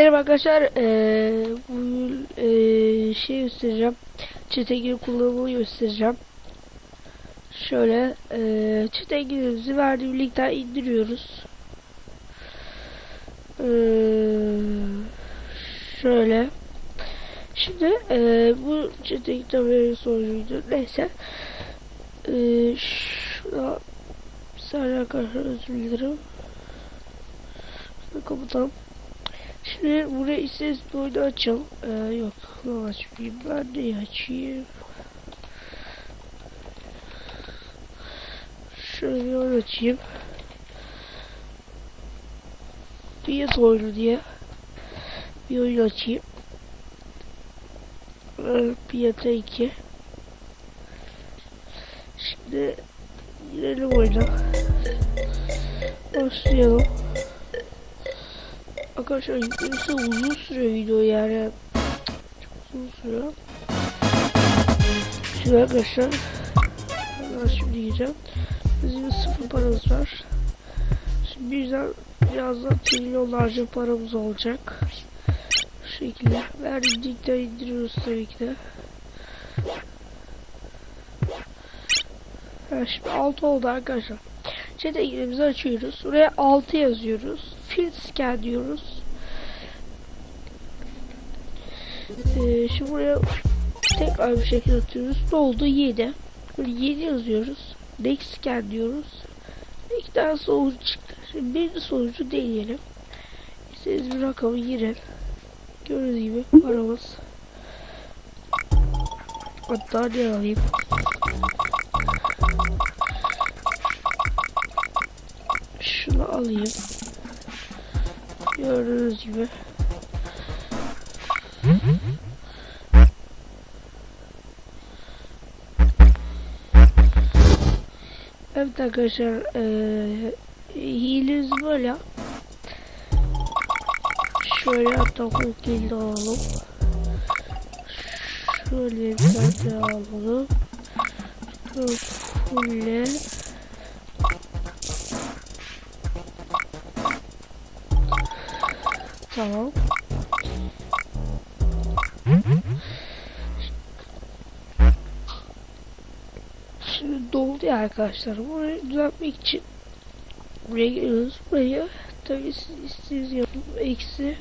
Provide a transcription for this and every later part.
Merhaba arkadaşlar. Ee, bu ee, şey göstereceğim. Çetegir kullanımını göstereceğim. Şöyle ee, çetegirimizi verdiğim linkten indiriyoruz. Ee, şöyle. Şimdi ee, bu çetegir tabii sonucuydu. Neyse. Ee, şurada bir saniye arkadaşlar özür dilerim. Şunu kapatalım. Şimdi buraya bir oyunu açalım. Ee, yok, bunu açmayayım. Ben neyi açayım? Şöyle açayım. Fiyat oyunu diye bir oyun açayım. Ee, Fiyata 2. Şimdi girelim oyuna. Başlayalım. Arkadaşlar yüklemesi uzun sürüyor video yani. Çok uzun sürüyor. Şimdi arkadaşlar ben şimdi gireceğim. Bizim sıfır paramız var. Şimdi birden birazdan trilyonlarca paramız olacak. Bu şekilde. Verdikten indiriyoruz tabii ki de. Ha, şimdi 6 oldu arkadaşlar. Chat'e girimizi açıyoruz. Buraya 6 yazıyoruz. Field scan diyoruz. Ee, şimdi buraya tekrar bir şekilde atıyoruz. Ne oldu? 7. Böyle 7 yazıyoruz. Next scan diyoruz. İki tane sonuç çıktı. Şimdi birinci sonucu deneyelim. İstediğiniz bir rakamı girin. Gördüğünüz gibi paramız. Hatta ne alayım? Şunu alayım. Gördüğünüz gibi. Evet arkadaşlar eee hilemiz böyle. Şöyle hatta kokil de alalım. Şöyle bir tane alalım. Şöyle Tamam. Şimdi doldu ya arkadaşlar. Burayı düzeltmek için buraya geliyoruz. Buraya tabii siz istediğiniz yapın. Eksi.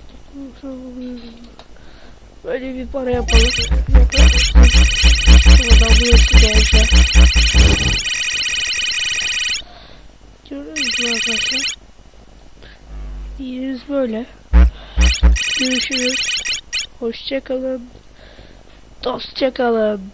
Böyle bir para yapalım. Yapalım. Buradan burası dolacak. Görüyoruz mu arkadaşlar? Yerimiz böyle. Görüşürüz. Hoşçakalın. Dostça kalın.